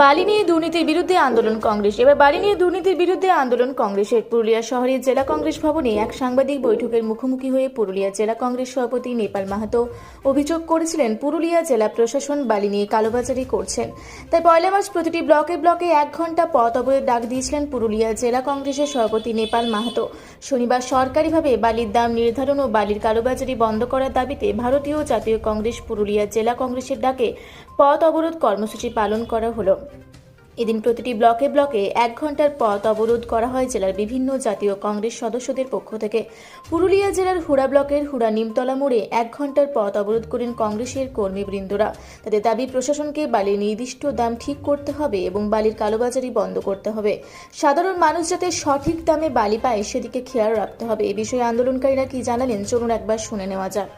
বালি নিয়ে দুর্নীতির বিরুদ্ধে আন্দোলন কংগ্রেস। এবার বালি নিয়ে দুর্নীতির বিরুদ্ধে আন্দোলন কংগ্রেসের পুরুলিয়া শহরের জেলা কংগ্রেস ভবনে এক সাংবাদিক বৈঠকের মুখোমুখি হয়ে পুরুলিয়া জেলা কংগ্রেস সভাপতি নেপাল মাহাতো অভিযোগ করেছিলেন, পুরুলিয়া জেলা প্রশাসন বালি নিয়ে কালোবাজারি করছেন। তাই পয়লা মার্চ প্রতিটি ব্লকে ব্লকে এক ঘণ্টা পথ অবরোধ ডাক দিয়েছিলেন পুরুলিয়া জেলা কংগ্রেসের সভাপতি নেপাল মাহাতো। শনিবার সরকারিভাবে বালির দাম নির্ধারণ ও বালির কালোবাজারি বন্ধ করার দাবিতে ভারতীয় জাতীয় কংগ্রেস পুরুলিয়া জেলা কংগ্রেসের ডাকে পথ অবরোধ কর্মসূচি পালন করা হলো। এদিন প্রতিটি ব্লকে ব্লকে এক ঘণ্টার পথ অবরোধ করা হয় জেলার বিভিন্ন জাতীয় কংগ্রেস সদস্যদের পক্ষ থেকে। পুরুলিয়া জেলার হুড়া ব্লকের হুড়া নিমতলা মোড়ে এক ঘণ্টার পথ অবরোধ করেন কংগ্রেসের কর্মীবৃন্দরা তাদের দাবি, প্রশাসনকে বালির নির্দিষ্ট দাম ঠিক করতে হবে এবং বালির কালোবাজারি বন্ধ করতে হবে। সাধারণ মানুষ যাতে সঠিক দামে বালি পায়, সেদিকে খেয়াল রাখতে হবে। এ বিষয়ে আন্দোলনকারীরা কি জানালেন, চলুন একবার শুনে নেওয়া যাক।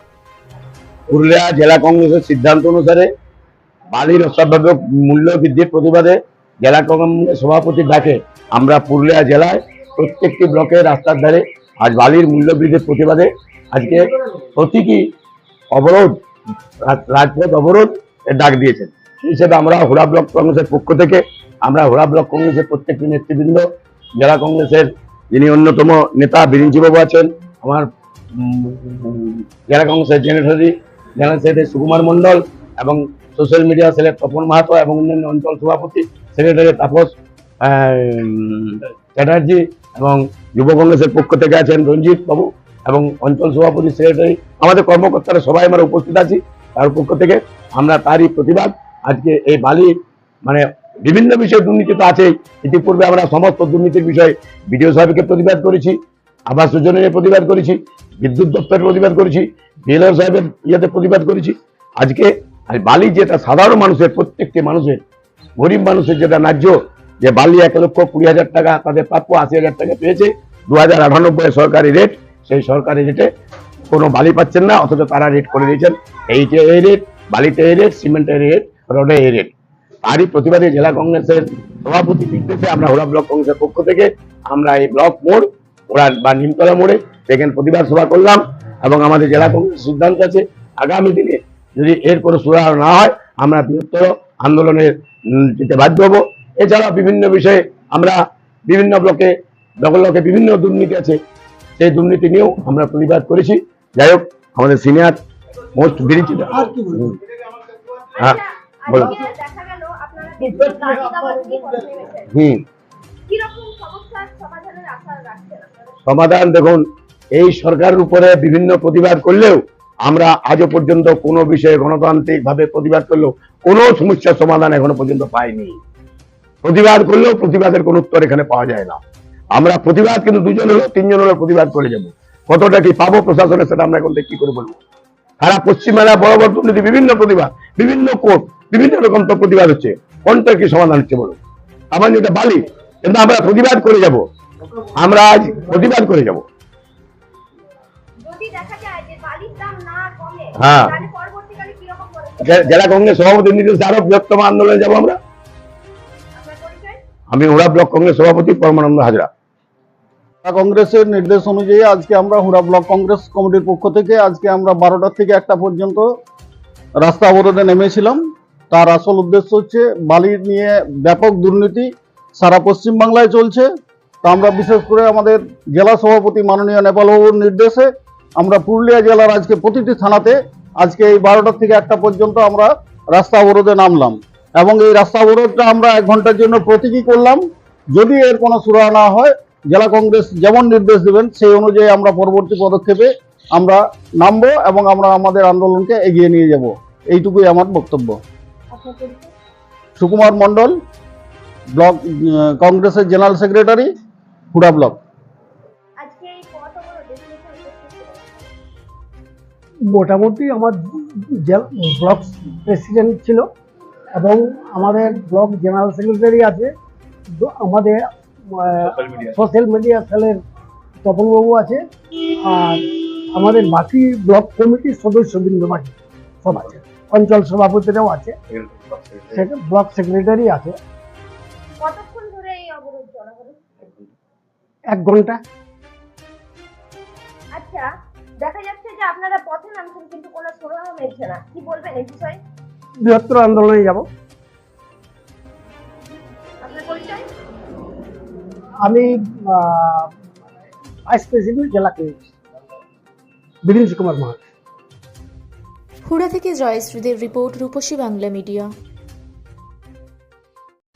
পুরুলিয়া জেলা কংগ্রেসের সিদ্ধান্ত অনুসারে বালির অস্বাভাবিক মূল্য বৃদ্ধির প্রতিবাদে জেলা কংগ্রেস সভাপতির ডাকে। আমরা পুরুলিয়া জেলায় প্রত্যেকটি ব্লকের রাস্তার ধারে আজ বালির মূল্য বৃদ্ধির প্রতিবাদে আজকে প্রতীকী অবরোধ রাজপথ অবরোধ ডাক দিয়েছেন। হিসেবে আমরা হুড়া ব্লক কংগ্রেসের পক্ষ থেকে, আমরা হুড়া ব্লক কংগ্রেসের প্রত্যেকটি নেতৃবৃন্দ, জেলা কংগ্রেসের যিনি অন্যতম নেতা বিরিঞ্চিবাবু আছেন, আমার জেলা কংগ্রেসের জেনারেটরি জেনারেল সেক্রেটারি সুকুমার মণ্ডল এবং সোশ্যাল মিডিয়া সেলের তপন মাহাতো এবং অন্যান্য অঞ্চল সভাপতি সেক্রেটারি তাপস চ্যাটার্জি এবং যুব কংগ্রেসের পক্ষ থেকে আছেন রঞ্জিত বাবু এবং অঞ্চল সভাপতি সেক্রেটারি আমাদের কর্মকর্তারা সবাই আমরা উপস্থিত আছি। তার পক্ষ থেকে আমরা তারই প্রতিবাদ। আজকে এই বালি মানে বিভিন্ন বিষয়ে দুর্নীতি তো আছেই। ইতিপূর্বে আমরা সমস্ত দুর্নীতির বিষয়ে বিডিও সাহেবকে প্রতিবাদ করেছি, আবাস যোজনার প্রতিবাদ করেছি, বিদ্যুৎ দপ্তরের প্রতিবাদ করেছি বিএলআর সাহেবের ইয়েতে প্রতিবাদ করেছি। আজকে আর বালি যেটা সাধারণ মানুষের, প্রত্যেকটি মানুষের, গরিব মানুষের যেটা ন্যায্য, যে বালি এক লক্ষ কুড়ি হাজার টাকা তাদের প্রাপ্য আশি হাজার টাকা পেয়েছে, দু হাজার আটানব্বই সরকারি রেট সেই সরকারি রেটে কোনো বালি পাচ্ছেন না, অথচ তারা রেট করে দিয়েছেন। এইটে এই রেট বালিতে এই রেট সিমেন্টের এই রেট রোডে এই রেট তারই প্রতিবাদে জেলা কংগ্রেসের সভাপতি নির্দেশে আমরা হোড়া ব্লক কংগ্রেসের পক্ষ থেকে আমরা এই ব্লক মোড় ওরা বা নিমতলা মোড়ে সেখানে প্রতিবাদ সভা করলাম এবং আমাদের জেলা কংগ্রেস সিদ্ধান্ত আছে, আগামী দিনে যদি এর কোনো সুরাহা না হয় আমরা বৃহত্তর আন্দোলনের যেতে বাধ্য হব। এছাড়া বিভিন্ন বিষয়ে আমরা বিভিন্ন ব্লকে ব্লকে বিভিন্ন দুর্নীতি আছে সেই দুর্নীতি নিয়েও আমরা প্রতিবাদ করেছি। যাই হোক আমাদের সিনিয়র মোস্ট বিরিচিত। হ্যাঁ বলো আজকে দেখা গেল আপনারা বিভিন্ন দাবি দাওয়া নিয়ে কথা নেমেছেন হুম। কীরকম সমস্যার সমাধানের আশা রাখছেন আপনারা সমাধান দেখুন এই সরকারের উপরে বিভিন্ন প্রতিবাদ করলেও আমরা আজও পর্যন্ত কোনো বিষয়ে গণতান্ত্রিক ভাবে প্রতিবাদ করলেও কোনো সমস্যার সমাধান এখনও পর্যন্ত পাইনি। প্রতিবাদ করলেও প্রতিবাদের কোনো উত্তর এখানে পাওয়া যায় না। আমরা প্রতিবাদ কিন্তু দুজন হলো, তিনজন হলো প্রতিবাদ করে যাব। কতটা কি পাবো প্রশাসনের সেটা আমরা এখন কি করে বলব? সারা পশ্চিমবাংলা বড় বড় দুর্নীতি, বিভিন্ন প্রতিবাদ, বিভিন্ন কোর্ট, বিভিন্ন রকম তো প্রতিবাদ হচ্ছে। কোনটা কি সমাধান হচ্ছে বলো আমার যেটা বালি কিন্তু আমরা প্রতিবাদ করে যাব। আমরা আজ প্রতিবাদ করে যাব। হ্যাঁ। জে- জেলা কংগ্রেস সভাপতি নির্দেশে আরও বৃহত্তম আন্দোলনে যাব আমরা। আমি হুড়া ব্লক কংগ্রেস সভাপতি পরমানন্দ হাজরা। কংগ্রেসের নির্দেশ অনুযায়ী আজকে আমরা হুড়া ব্লক কংগ্রেস কমিটির পক্ষ থেকে আজকে আমরা বারোটা থেকে একটা পর্যন্ত রাস্তা অবরোধে নেমেছিলাম। তার আসল উদ্দেশ্য হচ্ছে বালি নিয়ে ব্যাপক দুর্নীতি সারা পশ্চিম বাংলায় চলছে। তা আমরা বিশেষ করে আমাদের জেলা সভাপতি মাননীয় নেপালবাবুর নির্দেশে আমরা পুরুলিয়া জেলার আজকে প্রতিটি থানাতে আজকে এই বারোটা থেকে একটা পর্যন্ত আমরা রাস্তা অবরোধে নামলাম। এবং এই রাস্তা অবরোধটা আমরা এক ঘণ্টার জন্য প্রতীকী করলাম। যদি এর কোনো সুরাহা না হয়, জেলা কংগ্রেস যেমন নির্দেশ দেবেন, সেই অনুযায়ী আমরা পরবর্তী পদক্ষেপে আমরা নামবো এবং আমরা আমাদের আন্দোলনকে এগিয়ে নিয়ে যাব। এইটুকুই আমার বক্তব্য। সুকুমার মণ্ডল, ব্লক কংগ্রেসের জেনারেল সেক্রেটারি, হুড়া ব্লক। মোটামুটি আমার ব্লক প্রেসিডেন্ট ছিল এবং আমাদের ব্লক জেনারেল সেক্রেটারি আছে। আমাদের সোশ্যাল মিডিয়া সেলের তপনবাবু আছে আর আমাদের বাকি ব্লক কমিটির সদস্যবৃন্দ বাকি সব আছে। অঞ্চল সভাপতিরাও আছে। ব্লক সেক্রেটারি আছে। কতক্ষণ ধরে এই অবরোধ চলা হলো এক ঘণ্টা। আচ্ছা দেখা যাচ্ছে আপনারা পথে নামছেন কিন্তু কোনো মিলছে না। কি বলবেন এই বিষয়ে? বৃহত্তর আন্দোলনে যাব। আমি ভাইস প্রেসিডেন্ট জেলা কমিটি বীরেন্দ্র কুমার মহাজ হুড়া থেকে জয়শ্রীদের রিপোর্ট রূপসী বাংলা মিডিয়া।